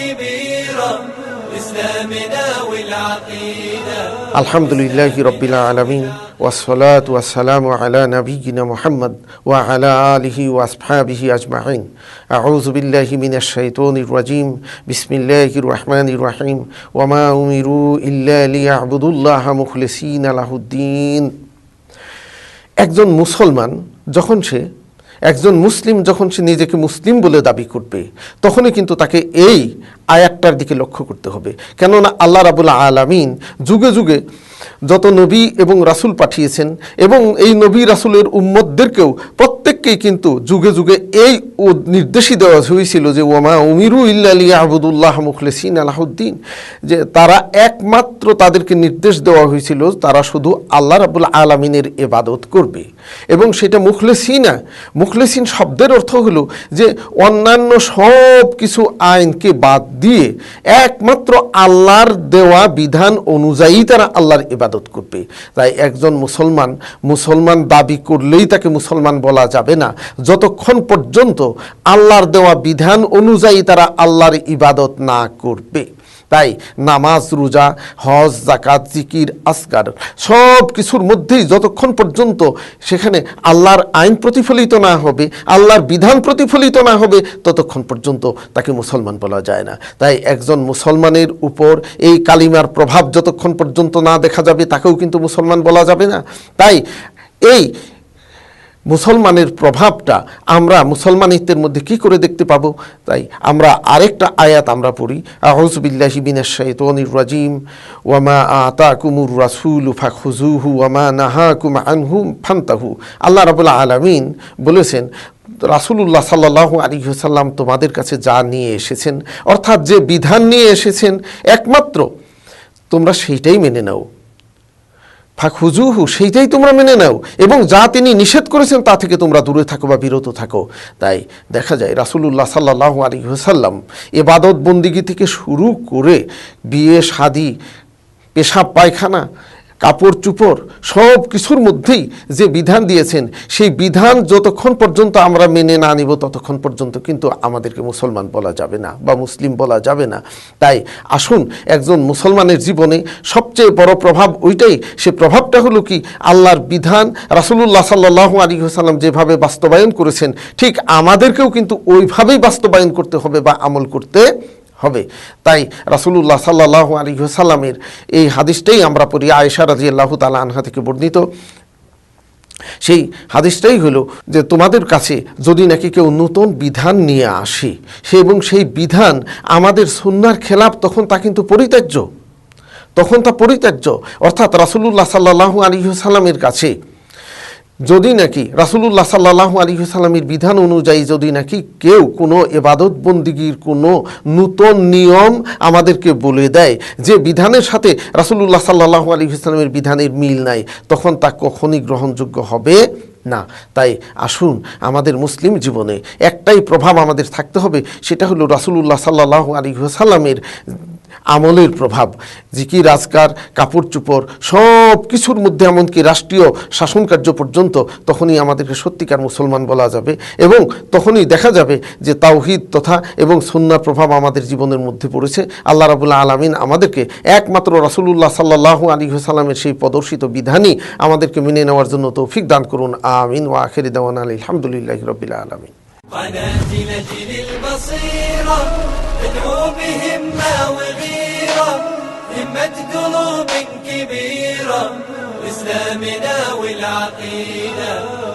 كبيرة إسلامنا والعقيدة الحمد لله رب العالمين والصلاة والسلام على نبينا محمد وعلى آله وأصحابه أجمعين أعوذ بالله من الشيطان الرجيم بسم الله الرحمن الرحيم وما أمروا إلا ليعبدوا الله مخلصين له الدين একজন মুসলমান যখন সে একজন মুসলিম যখন সে নিজেকে মুসলিম বলে দাবি করবে, তখনই কিন্তু তাকে এই আয়াতটার দিকে লক্ষ্য করতে হবে। কেননা আল্লাহ রাবুল আলামিন যুগে যুগে যত নবী এবং রাসূল পাঠিয়েছেন এবং এই নবী রাসূলের উম্মতদেরকেও প্রত্যেককেই কিন্তু যুগে যুগে এই নির্দেশই দেওয়া হয়েছিল যে ওমা উমিরু ইল্লালি আবুদুল্লাহ মুখলেসিন আলাহুদ্দিন। যে তারা একমাত্র তাদেরকে নির্দেশ দেওয়া হয়েছিল, তারা শুধু আল্লাহ রাবুল আলমিনের এবাদত করবে। এবং সেটা মুখলেসিনা, মুখলেসিন শব্দের অর্থ হলো যে, অন্যান্য সব কিছু আইনকে বাদ দিয়ে একমাত্র আল্লাহর দেওয়া বিধান অনুযায়ী তারা আল্লাহর ইবাদত করবে। তাই একজন মুসলমান মুসলমান দাবি করলেই তাকে মুসলমান বলা যাবে না। যতক্ষণ পর্যন্ত আল্লাহর দেওয়া বিধান অনুযায়ী তারা আল্লাহর ইবাদত না করবে। তাই নামাজ, রোজা, হজ জাকাত জিকির, আসকার সব কিছুর মধ্যেই যতক্ষণ পর্যন্ত সেখানে আল্লাহর আইন প্রতিফলিত না হবে, আল্লাহর বিধান প্রতিফলিত না হবে, ততক্ষণ পর্যন্ত তাকে মুসলমান বলা যায় না। তাই একজন মুসলমানের উপর এই কালিমার প্রভাব যতক্ষণ পর্যন্ত না দেখা যাবে, তাকেও কিন্তু মুসলমান বলা যাবে না। তাই এই মুসলমানের প্রভাবটা আমরা মুসলমানিত্বের মধ্যে কি করে দেখতে পাবো? তাই আমরা আরেকটা আয়াত আমরা পড়ি আহজবিল্লাহি বিনাশাইতানির রাজিম ওয়ামা আতাকুমুর রাসূল ফাখুজুহু ওয়ামা নাহাকুম আনহু ফান্তাহু। আল্লাহ রাবুল আলামিন বলেছেন, রাসূলুল্লাহ সাল্লাল্লাহু আলাইহি সাল্লাম তোমাদের কাছে যা নিয়ে এসেছেন, অর্থাৎ যে বিধান নিয়ে এসেছেন, একমাত্র তোমরা সেইটাই মেনে নাও। ফাখুজুহু সেইটাই তোমরা মেনে নাও। এবং যা তিনি নিষেধ করেছেন, তা থেকে তোমরা দূরে থাকো বা বিরত থাকো। তাই দেখা যায়, রাসূলুল্লাহ সাল্লাহ আলী সাল্লাম এবাদত বন্দিগি থেকে শুরু করে বিয়ে, শাদি, পেশাব, পায়খানা, কাপড় চুপড়, সব কিছুর মধ্যেই যে বিধান দিয়েছেন, সেই বিধান যতক্ষণ পর্যন্ত আমরা মেনে না নিব, ততক্ষণ পর্যন্ত কিন্তু আমাদেরকে মুসলমান বলা যাবে না বা মুসলিম বলা যাবে না। তাই আসুন, একজন মুসলমানের জীবনে সবচেয়ে বড় প্রভাব ওইটাই। সে প্রভাবটা হলো কি? আল্লাহর বিধান, রাসূলুল্লাহ সাল্লাহ আলী সাল্লাম যেভাবে বাস্তবায়ন করেছেন, ঠিক আমাদেরকেও কিন্তু ওইভাবেই বাস্তবায়ন করতে হবে বা আমল করতে হবে। তাই রাসূলুল্লাহ সাল্লাহ আলী সাল্লামের এই হাদিসটাই আমরা পড়ি, আয়েশা রাজি আল্লাহ তালা আনহা থেকে বর্ণিত। সেই হাদিসটাই হলো যে, তোমাদের কাছে যদি নাকি কেউ নতুন বিধান নিয়ে আসে, সে এবং সেই বিধান আমাদের সুন্নার খেলাপ তখন তা কিন্তু পরিত্যাজ্য। তখন তা পরিত্যাজ্য। অর্থাৎ রাসূলুল্লাহ সাল্লাহ আলী সাল্লামের কাছে যদি নাকি, রাসূলুল্লাহ সাল্লাহ আলী সাল্লামের বিধান অনুযায়ী যদি নাকি কেউ কোনো এবাদত বন্দিগির কোনো নূতন নিয়ম আমাদেরকে বলে দেয়, যে বিধানের সাথে রাসূলুল্লাহ সাল্লাহ আলী সাল্লামের বিধানের মিল নাই, তখন তা কখনই গ্রহণযোগ্য হবে না। তাই আসুন, আমাদের মুসলিম জীবনে একটাই প্রভাব আমাদের থাকতে হবে, সেটা হলো রাসূলুল্লাহ সাল্লাহ আলী আমলের প্রভাব, জিকির, আজকার, কাপড় চুপড়, সব কিছুর মধ্যে এমনকি রাষ্ট্রীয় শাসন কার্য পর্যন্ত তখনই আমাদেরকে সত্যিকার মুসলমান বলা যাবে এবং তখনই দেখা যাবে যে তাওহিদ তথা এবং সন্ন্যার প্রভাব আমাদের জীবনের মধ্যে পড়েছে। আল্লাহ রাবুল্লাহ আলমিন আমাদেরকে একমাত্র রাসূলুল্লাহ সাল্লাহ আলী সাল্লামের সেই প্রদর্শিত বিধানই আমাদেরকে মেনে নেওয়ার জন্য তৌফিক দান করুন। আমিন। ওয়া আখেরি দেওয়ান আলহামদুলিল্লাহ রবিল আলমিন। قناة نجل البصيرة تدعو بهمة وغيرة همة قلوب كبيرة إسلامنا والعقيدة.